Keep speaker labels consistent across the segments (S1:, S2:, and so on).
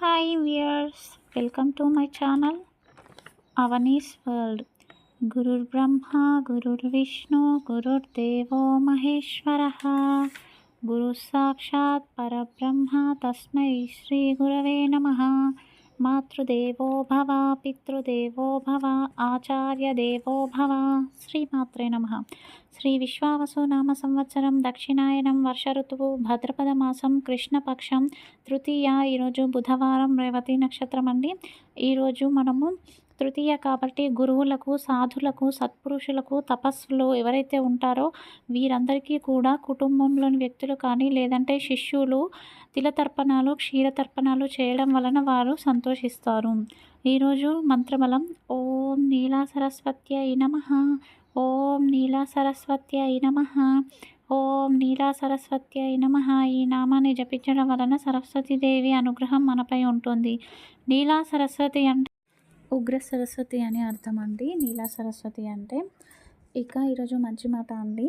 S1: Hi viewers, welcome to my channel Avani's World. Guru Brahma, Guru Vishnu, Guru Devo Maheshwaraha, Guru Sakshat Parabrahma Tasmai Sri Gurave Namaha. మాతృదేవో భవ పితృదేవో భవ ఆచార్యదేవో భవ శ్రీమాత్రే నమ శ్రీ విశ్వావసు నామ సంవత్సరం దక్షిణాయనం వర్ష ఋతువు భద్రపద మాసం కృష్ణపక్షం తృతీయ ఈరోజు బుధవారం రేవతి నక్షత్రం అండి. ఈరోజు మనము తృతీయ కాబట్టి గురువులకు సాధులకు సత్పురుషులకు తపస్సులు ఎవరైతే ఉంటారో వీరందరికీ కూడా కుటుంబంలోని వ్యక్తులు కానీ లేదంటే శిష్యులు తిలతర్పణాలు క్షీరతర్పణాలు చేయడం వలన వారు సంతోషిస్తారు. ఈరోజు మంత్రబలం. ఓం నీలా సరస్వత్యై నమ. ఓం నీలా సరస్వత్యై నమ. ఓం నీలా సరస్వత్యై నమ. ఈ నామాన్ని జపించడం వలన సరస్వతీదేవి అనుగ్రహం మనపై ఉంటుంది. నీలా సరస్వతి అంటే ఉగ్ర సరస్వతి అని అర్థం అండి నీలా సరస్వతి అంటే. ఇక ఈరోజు మంచి మాట అండి.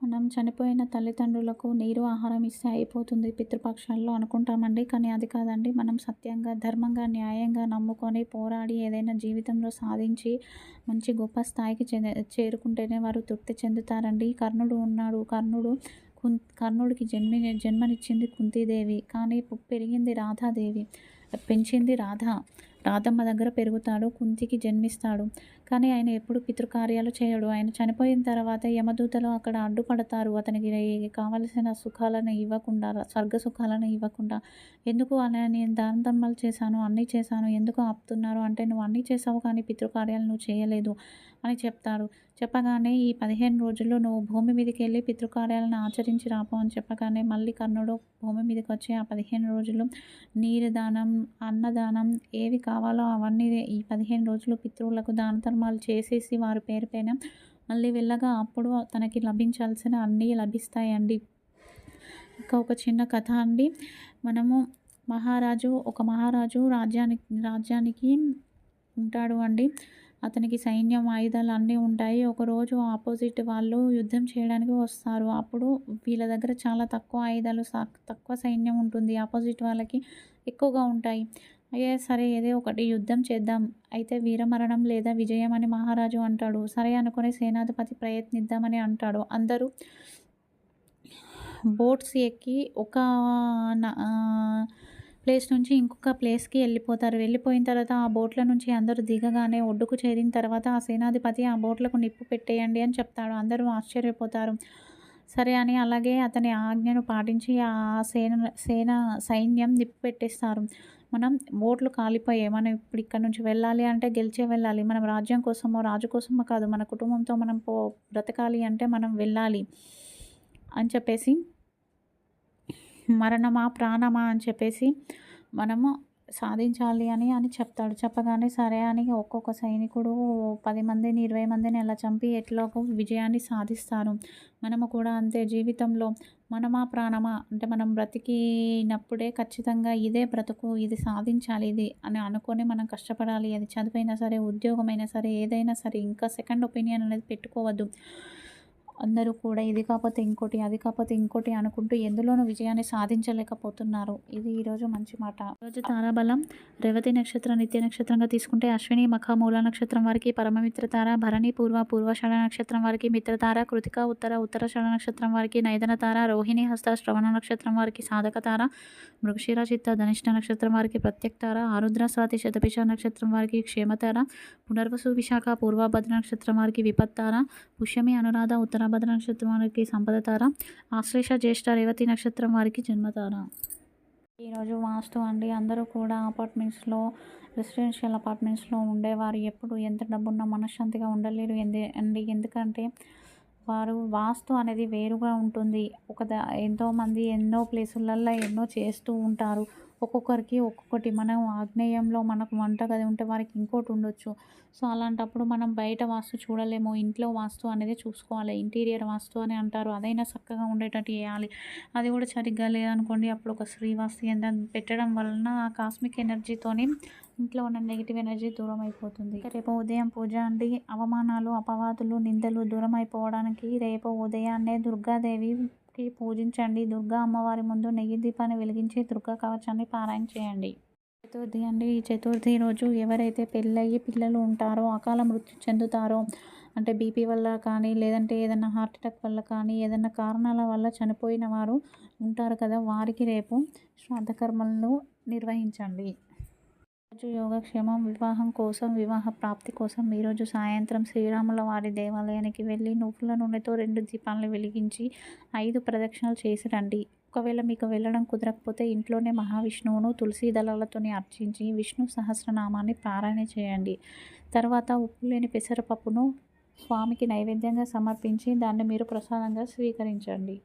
S1: మనం చనిపోయిన తల్లిదండ్రులకు నీరు ఆహారం ఇస్తే అయిపోతుంది పితృపక్షాల్లో అనుకుంటామండి. కానీ అది కాదండి. మనం సత్యంగా ధర్మంగా న్యాయంగా నమ్ముకొని పోరాడి ఏదైనా జీవితంలో సాధించి మంచి గొప్ప స్థాయికి చేరుకుంటేనే వారు తృప్తి చెందుతారండి. కర్ణుడు ఉన్నాడు. కర్ణుడు కుం కర్ణుడికి జన్మి జన్మనిచ్చింది కుంతీదేవి. కానీ పెరిగింది రాధాదేవి. పెంచింది రాధ. రాధమ్మ దగ్గర పెరుగుతాడు కుంతికి జన్మిస్తాడు. కానీ ఆయన ఎప్పుడు పితృకార్యాలు చేయడు. ఆయన చనిపోయిన తర్వాత యమదూతలు అక్కడ అడ్డుపడతారు. అతనికి కావలసిన సుఖాలను ఇవ్వకుండా స్వర్గ సుఖాలను ఇవ్వకుండా. ఎందుకు అలా నేను దానధర్మాలు చేశాను అన్నీ చేశాను? ఎందుకు ఆపుతున్నారు? అంటే నువ్వు అన్నీ చేసావు కానీ పితృకార్యాలు నువ్వు చేయలేదు అని చెప్తారు చెప్పగానే ఈ పదిహేను రోజుల్లో నువ్వు భూమి మీదకి వెళ్ళి పితృకార్యాలను ఆచరించి రాపో అని చెప్పగానే మళ్ళీ కర్ణుడు భూమి మీదకి వచ్చి ఆ పదిహేను రోజులు నీరు దానం అన్నదానం ఏవి కావాలో అవన్నీ ఈ పదిహేను రోజులు పితృలకు దాన ధర్మాలు చేసేసి వారి పేరు పైన మళ్ళీ వెళ్ళగా అప్పుడు తనకి లభించాల్సిన అన్నీ లభిస్తాయండి. ఇంకా ఒక చిన్న కథ అండి. మనము మహారాజు ఒక మహారాజు రాజ్యానికి రాజ్యానికి ఉంటాడు అండి. అతనికి సైన్యం ఆయుధాలు అన్నీ ఉంటాయి. ఒకరోజు ఆపోజిట్ వాళ్ళు యుద్ధం చేయడానికి వస్తారు. అప్పుడు వీళ్ళ దగ్గర చాలా తక్కువ ఆయుధాలు తక్కువ సైన్యం ఉంటుంది. ఆపోజిట్ వాళ్ళకి ఎక్కువగా ఉంటాయి. అయ్యే సరే ఏదో ఒకటి యుద్ధం చేద్దాం. అయితే వీరమరణం లేదా విజయం అని మహారాజు అంటాడు. సరే అనుకుని సేనాధిపతి ప్రయత్నిద్దామని అంటాడు. అందరూ బోట్స్ ఎక్కి ఒక ప్లేస్ నుంచి ఇంకొక ప్లేస్కి వెళ్ళిపోతారు. వెళ్ళిపోయిన తర్వాత ఆ బోట్ల నుంచి అందరూ దిగగానే ఒడ్డుకు చేరిన తర్వాత ఆ సేనాధిపతి ఆ బోట్లకు నిప్పు పెట్టేయండి అని చెప్తాడు. అందరూ ఆశ్చర్యపోతారు. సరే అని అలాగే అతని ఆజ్ఞను పాటించి ఆ సేన సేన సైన్యం నిప్పు పెట్టేస్తారు. మనం ఓట్లు కాలిపోయాయి మనం ఇప్పుడు ఇక్కడ నుంచి వెళ్ళాలి అంటే గెలిచే వెళ్ళాలి. మనం రాజ్యం కోసమో రాజు కోసమో కాదు. మన కుటుంబంతో మనం పో బ్రతకాలి అంటే మనం వెళ్ళాలి అని చెప్పేసి మరణమా ప్రాణమా అని చెప్పేసి మనము సాధించాలి అని అని చెప్తాడు. చెప్పగానే సరే అని ఒక్కొక్క సైనికుడు పది మందిని ఇరవై మందిని అలా చంపి ఎట్లా విజయాన్ని సాధిస్తారు. మనము కూడా అంతే జీవితంలో మనమా ప్రాణమా అంటే మనం బ్రతికినప్పుడే ఖచ్చితంగా ఇదే బ్రతుకు ఇది సాధించాలి ఇది అని అనుకొని మనం కష్టపడాలి. అది చదివైనా సరే ఉద్యోగమైనా సరే ఏదైనా సరే ఇంకా సెకండ్ ఒపీనియన్ అనేది పెట్టుకోవద్దు. అందరూ కూడా ఇది కాకపోతే ఇంకోటి అది కాకపోతే ఇంకోటి అనుకుంటూ ఎందులోనూ విజయాన్ని సాధించలేకపోతున్నారు. ఇది ఈరోజు మంచి మాట. ఈరోజు తారాబలం రేవతి నక్షత్రం నిత్య నక్షత్రంగా తీసుకుంటే అశ్విని మఖ మూల నక్షత్రం వారికి పరమమిత్ర తార భరణి పూర్వ పూర్వషణ నక్షత్రం వారికి మిత్రతార కృతిక ఉత్తర ఉత్తరషణ నక్షత్రం వారికి నైదన తార రోహిణి హస్త శ్రవణ నక్షత్రం వారికి సాధక తార మృగశిర చిత్త ధనిష్ట నక్షత్రం వారికి ప్రత్యక్ తార ఆరుద్ర స్వాతి శతపిష నక్షత్రం వారికి క్షేమతార పునర్వసు విశాఖ పూర్వభద్ర నక్షత్రం వారికి విపత్తార పుష్యమి అనురాధ ఉత్తర భద్ర నక్షత్రం వారికి సంపద తార. ఆశ్లేష జ్యేష్ఠ రేవతి నక్షత్రం వారికి జన్మతార ఈరోజు వాస్తు అండి. అందరూ కూడా అపార్ట్మెంట్స్లో రెసిడెన్షియల్ అపార్ట్మెంట్స్లో ఉండేవారు. ఎప్పుడు ఎంత డబ్బున్నా మనశ్శాంతిగా ఉండలేరు. ఎందు అండి. ఎందుకంటే వారు వాస్తు అనేది వేరుగా ఉంటుంది. ఒక ఎంతోమంది ఎన్నో ప్లేసులల్లో ఎన్నో చేస్తూ ఉంటారు. ఒక్కొక్కరికి ఒక్కొక్కటి. మనం ఆగ్నేయంలో మనకు వంటగది ఉంటే వారికి ఇంకోటి ఉండొచ్చు. సో అలాంటప్పుడు మనం బయట వాస్తు చూడలేము. ఇంట్లో వాస్తు అనేది చూసుకోవాలి. ఇంటీరియర్ వాస్తు అని అంటారు. అదైనా చక్కగా ఉండేటట్టు చేయాలి. అది కూడా సరిగ్గా లేదనుకోండి అప్పుడు ఒక శ్రీవాస్తు ఎంత పెట్టడం వలన ఆ కాస్మిక్ ఎనర్జీతోని ఇంట్లో ఉన్న నెగిటివ్ ఎనర్జీ దూరం అయిపోతుంది రేపు ఉదయం పూజ అండి. అవమానాలు అపవాదులు నిందలు దూరం అయిపోవడానికి రేపు ఉదయాన్నే దుర్గాదేవి పూజించండి. దుర్గా అమ్మవారి ముందు నెయ్యి దీపాన్ని వెలిగించి దుర్గా కవచాన్ని పారాయణ చేయండి. చతుర్థి అండి. ఈ చతుర్థి రోజు ఎవరైతే పెళ్ళయ్యి పిల్లలు ఉంటారో అకాల మృత్యు చెందుతారో అంటే బీపీ వల్ల కానీ లేదంటే ఏదైనా హార్ట్ అటాక్ వల్ల కానీ ఏదైనా కారణాల వల్ల చనిపోయిన వారు ఉంటారు కదా వారికి రేపు శ్రాద్ధకర్మలను నిర్వహించండి. రోజు యోగక్షేమం వివాహం కోసం వివాహ ప్రాప్తి కోసం ఈరోజు సాయంత్రం శ్రీరాముల వారి దేవాలయానికి వెళ్ళి నువ్వుల నూనెతో రెండు దీపాలను వెలిగించి ఐదు ప్రదక్షిణలు చేసి రండి. ఒకవేళ మీకు వెళ్ళడం కుదరకపోతే ఇంట్లోనే మహావిష్ణువును తులసి దళాలతోని అర్చించి విష్ణు సహస్రనామాన్ని పారాయణ చేయండి. తర్వాత ఉప్పు లేని పెసరపప్పును స్వామికి నైవేద్యంగా సమర్పించి దాన్ని మీరు ప్రసాదంగా స్వీకరించండి.